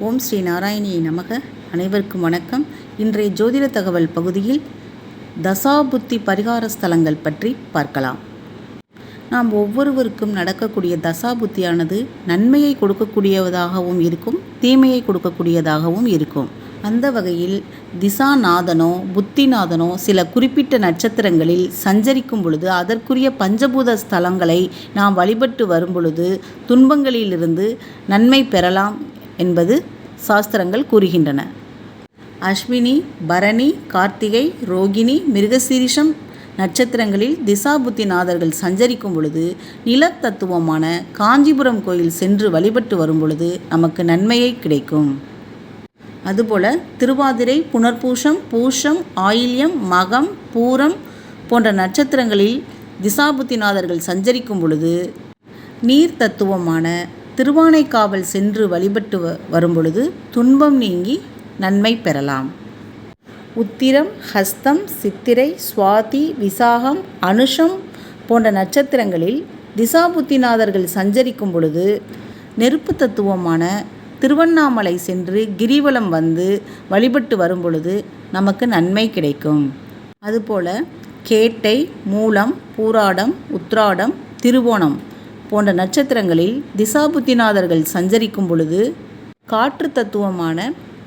ஓம் ஸ்ரீ நாராயணியை நமக. அனைவருக்கும் வணக்கம். இன்றைய ஜோதிட தகவல் பகுதியில் தசாபுத்தி பரிகார ஸ்தலங்கள் பற்றி பார்க்கலாம். நாம் ஒவ்வொருவருக்கும் நடக்கக்கூடிய தசாபுத்தியானது நன்மையை கொடுக்கக்கூடியதாகவும் இருக்கும் தீமையை கொடுக்கக்கூடியதாகவும் இருக்கும். அந்த வகையில் திசாநாதனோ புத்திநாதனோ சில குறிப்பிட்ட நட்சத்திரங்களில் சஞ்சரிக்கும் பொழுது அதற்குரிய பஞ்சபூத ஸ்தலங்களை நாம் வழிபட்டு வரும் பொழுது துன்பங்களிலிருந்து நன்மை பெறலாம் என்பது சாஸ்திரங்கள் கூறுகின்றன. அஸ்வினி பரணி கார்த்திகை ரோகிணி மிருகசீரிஷம் நட்சத்திரங்களில் திசாபுத்திநாதர்கள் சஞ்சரிக்கும் பொழுது நிலத்தத்துவமான காஞ்சிபுரம் கோயில் சென்று வழிபட்டு வரும் பொழுது நமக்கு நன்மையை கிடைக்கும். அதுபோல திருவாதிரை புனர்பூஷம் பூஷம் ஆயில்யம் மகம் பூரம் போன்ற நட்சத்திரங்களில் திசாபுத்திநாதர்கள் சஞ்சரிக்கும் பொழுது நீர் தத்துவமான திருவானைக்காவல் சென்று வழிபட்டு வ- துன்பம் நீங்கி நன்மை பெறலாம். உத்திரம் ஹஸ்தம் சித்திரை சுவாதி விசாகம் அனுஷம் போன்ற நட்சத்திரங்களில் திசாபுத்திநாதர்கள் சஞ்சரிக்கும் பொழுது நெருப்பு தத்துவமான திருவண்ணாமலை சென்று கிரிவலம் வந்து வழிபட்டு வரும் பொழுது நமக்கு நன்மை கிடைக்கும். அதுபோல கேட்டை மூலம் பூராடம் உத்ராடம் திருவோணம் போன்ற நட்சத்திரங்களில் திசாபுத்திநாதர்கள் சஞ்சரிக்கும் பொழுது காற்று தத்துவமான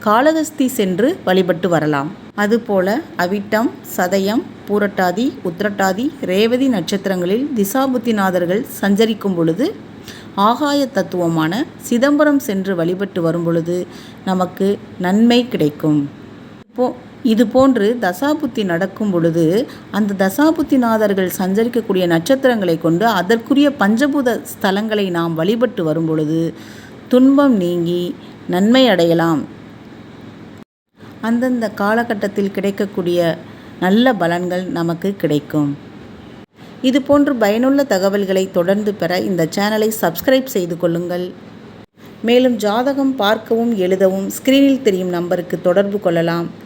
காளகஸ்தி சென்று வழிபட்டு வரலாம். அதுபோல அவிட்டம் சதயம் பூரட்டாதி உத்திரட்டாதி ரேவதி நட்சத்திரங்களில் திசாபுத்திநாதர்கள் சஞ்சரிக்கும் பொழுது ஆகாய தத்துவமான சிதம்பரம் சென்று வழிபட்டு வரும் பொழுது நமக்கு நன்மை கிடைக்கும். போ இது போன்று தசாபுத்தி நடக்கும் பொழுது அந்த தசாபுத்திநாதர்கள் சஞ்சரிக்கக்கூடிய நட்சத்திரங்களை கொண்டு அதற்குரிய பஞ்சபூத ஸ்தலங்களை நாம் வழிபட்டு வரும் பொழுது துன்பம் நீங்கி நன்மை அடையலாம். அந்தந்த காலகட்டத்தில் கிடைக்கக்கூடிய நல்ல பலன்கள் நமக்கு கிடைக்கும். இது போன்று பயனுள்ள தகவல்களை தொடர்ந்து பெற இந்த சேனலை சப்ஸ்கிரைப் செய்து கொள்ளுங்கள். மேலும் ஜாதகம் பார்க்கவும் எழுதவும் ஸ்கிரீனில் தெரியும் நம்பருக்கு தொடர்பு கொள்ளலாம்.